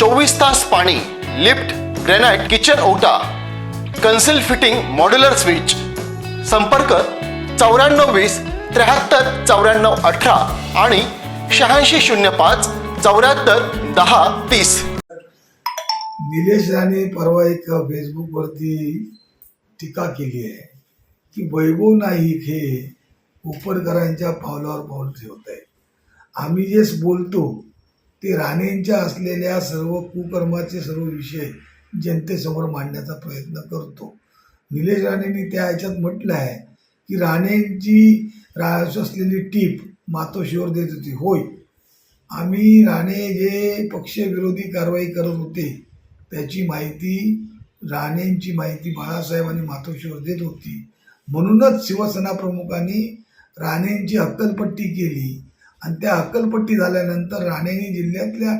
चोवीस तास पाणी लिफ्ट ग्रेनाइट किचन ओटा कन्सिल फिटिंग मॉड्युलर स्विच. संपर्क चौऱ्याण्णव वीस त्र्याहत्तर चौऱ्याण्णव अठरा आणि शहाऐंशी शून्य पाच चौऱ्याहत्तर दहा तीस. निलेश राणे परवा एक फेसबुकवरती टीका केली आहे की वैभव नाईक हे उपरकरांच्या पावलावर पाऊल ठेवत आहे आम्ही जे बोलतो ते राणेंच्या असलेल्या सर्व कुकर्माचे सर्व विषय जनतेसमोर मांडण्याचा प्रयत्न करतो. निलेश राणेंनी त्या ह्याच्यात म्हटलं आहे की राणेंची रा असलेली टीप मातोश्रीवर देत होती. होय. आम्ही राणे जे पक्षविरोधी कारवाई करत होते त्याची माहिती राणेंची माहिती बाळासाहेब आणि मातोश्रीवर देत होती. म्हणूनच शिवसेना प्रमुखांनी राणेंची हक्कलपट्टी केली. आणि त्या अक्कलपट्टी झाल्यानंतर राणेंनी जिल्ह्यातल्या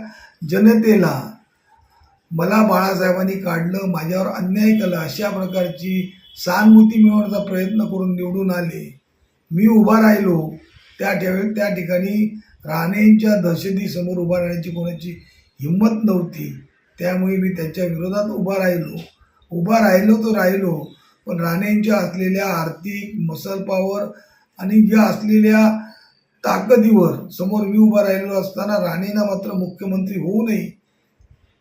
जनतेला मला बाळासाहेबांनी काढलं माझ्यावर अन्याय केला अशा प्रकारची सहानुभूती मिळवण्याचा प्रयत्न करून निवडून आले. मी उभा राहिलो. त्या त्यावेळी त्या ठिकाणी राणेंच्या दहशतीसमोर उभा राहण्याची कोणाची हिंमत नव्हती. त्यामुळे मी त्यांच्या विरोधात उभा राहिलो. उभा राहिलो तर राहिलो पण राणेंच्या असलेल्या आर्थिक मसल पॉवर आणि ज्या असलेल्या ताकदीवर समोर मी उभा राहिलेलो असताना राणेंना मात्र मुख्यमंत्री होऊ नये.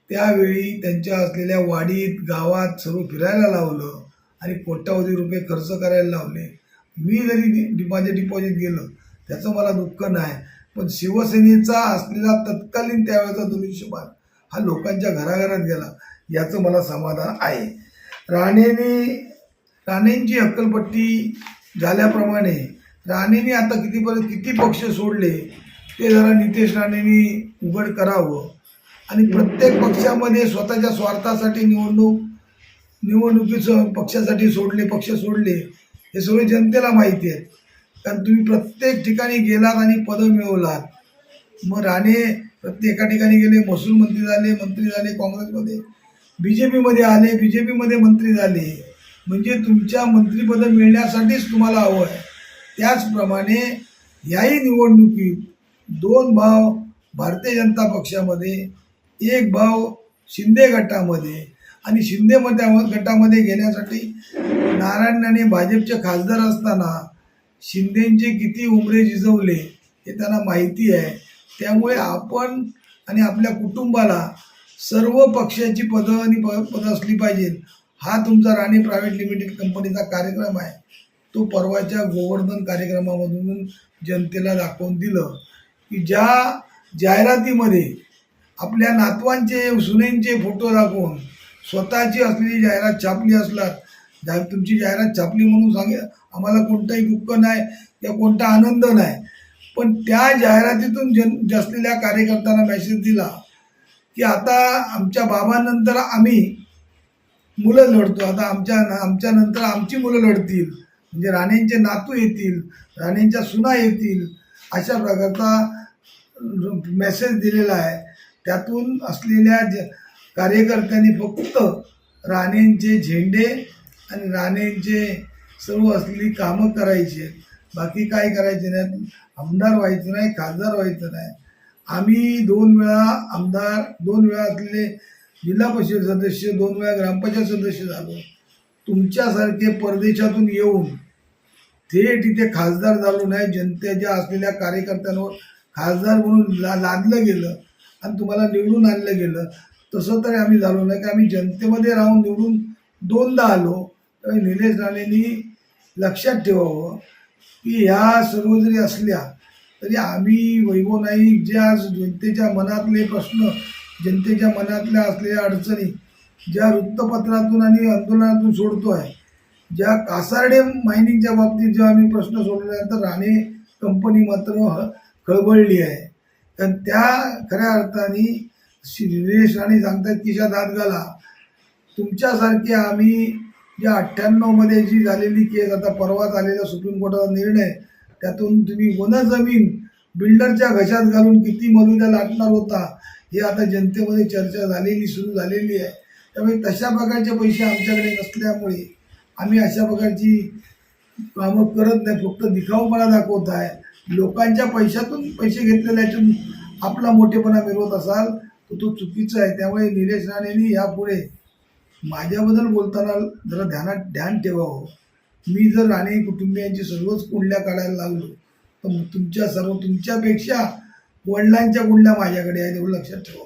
त्यावेळी त्यांच्या असलेल्या वाडीत गावात सर्व फिरायला लावलं आणि कोट्यावधी रुपये खर्च करायला लावले. मी जरी डि- माझे डिपॉझिट गेलं त्याचं मला दुःख नाही. पण शिवसेनेचा असलेला तत्कालीन त्यावेळेचा दुर्दृष्यमान हा लोकांच्या घराघरात गेला याचं मला समाधान आहे. राणेने राणेंची हक्कलपट्टी झाल्याप्रमाणे राणेंनी आता कितीपर्यंत किती पक्ष सोडले ते जरा नितेश राणेंनी उघड करावं. आणि प्रत्येक पक्षामध्ये स्वतःच्या स्वार्थासाठी निवडणूक निवडणुकीचं पक्षासाठी सोडले पक्ष सोडले हे सगळे जनतेला माहिती आहेत कारण तुम्ही प्रत्येक ठिकाणी गेलात आणि पदं मिळवलात. मग राणे प्रत्येक एका ठिकाणी गेले महसूल मंत्री झाले मंत्री झाले काँग्रेसमध्ये. बी जे पीमध्ये आले बी जे पीमध्ये मंत्री झाले. म्हणजे तुमच्या मंत्रिपदं मिळण्यासाठीच तुम्हाला हवं आहे. त्याचप्रमाणे याही निवडणुकीत दोन भाव भारतीय जनता पक्षामध्ये एक भाव शिंदे गटामध्ये. आणि शिंदे गटामध्ये घेण्यासाठी नारायणाने भाजपचे खासदार असताना शिंदेचे किती उमरे झिजवले हे त्यांना माहिती आहे. त्यामुळे आपण आणि आपल्या कुटुंबाला सर्व पक्षाची पदं आणि पदं असली पाहिजेत. हा तुमचा राणे प्रायव्हेट लिमिटेड कंपनीचा कार्यक्रम आहे. तो परवाच्या गोवर्धन कार्यक्रमामधून जनतेला दाखवून दिलं की ज्या जाहिरातीमध्ये आपल्या नातवांचे सुनेंचे फोटो दाखवून स्वतःची असलेली जाहिरात छापली असलात जा तुमची जाहिरात छापली म्हणून सांगे आम्हाला कोणताही दुःख नाही किंवा कोणता आनंद नाही. पण त्या जाहिरातीतून जन असलेल्या कार्यकर्त्यांना मेसेज दिला की आता आमच्या बाबांनंतर आम्ही मुलं लढतो आता आमच्या आमच्यानंतर आमची मुलं लढतील. म्हणजे राणेंचे नातू येतील राणेंच्या सुना येतील अशा प्रकारचा मेसेज दिलेला आहे. त्यातून असलेल्या ज कार्यकर्त्यांनी फक्त राणेंचे झेंडे आणि राणेंचे सर्व असलेली कामं करायची बाकी काय करायचे नाही आमदार व्हायचं नाही खासदार व्हायचं नाही. आम्ही दोन वेळा आमदार दोन वेळा असलेले जिल्हा परिषद सदस्य दोन वेळा ग्रामपंचायत सदस्य झालो. तुमच्यासारखे परदेशातून येऊन थेट इथे खासदार झालो नाही जनतेच्या असलेल्या कार्यकर्त्यांवर खासदार म्हणून ला लादलं गेलं आणि तुम्हाला निवडून आणलं गेलं तसं तरी आम्ही झालो नाही. की आम्ही जनतेमध्ये राहून निवडून दोनदा आलो. तर निलेश राणेंनी लक्षात ठेवावं की ह्या सर्व जरी असल्या तरी आम्ही वैभव नाईक ज्या जनतेच्या मनातले प्रश्न जनतेच्या मनातल्या असलेल्या अडचणी ज्या वृत्तपत्रातून आणि आंदोलनातून सोडतो आहे ज्या कासारडे मायनिंगच्या बाबतीत जेव्हा आम्ही प्रश्न सोडल्यानंतर राणे कंपनी मात्र ह- खळबळली आहे. कारण त्या खऱ्या अर्थाने श्री निलेश राणे सांगतात खिशात हात घाला. तुमच्यासारखे आम्ही ज्या अठ्ठ्याण्णवमध्ये जी झालेली केस आता परवा झालेला सुप्रीम कोर्टाचा निर्णय त्यातून तुम्ही वन जमीन बिल्डरच्या घशात घालून किती मलुद्या लाटणार होता हे आता जनतेमध्ये चर्चा झालेली सुरू झालेली आहे. त्यामुळे तशा प्रकारचे पैसे आमच्याकडे नसल्यामुळे आम्ही अशा प्रकारची कामं करत नाही. फक्त दिखाऊपणा दाखवत आहे. लोकांच्या पैशातून पैसे घेतलेल्यातून आपला मोठेपणा मिळवत असाल तर तो चुकीचा आहे. त्यामुळे निलेश राणेंनी यापुढे माझ्याबद्दल बोलताना जरा ध्यानात ध्यान ठेवावं. मी जर राणे कुटुंबियांची सर्वच कुंडल्या काढायला लागलो तर मग तुमच्या सर्व तुमच्यापेक्षा वडिलांच्या कुंडल्या माझ्याकडे आहेत एवढं लक्षात ठेवा.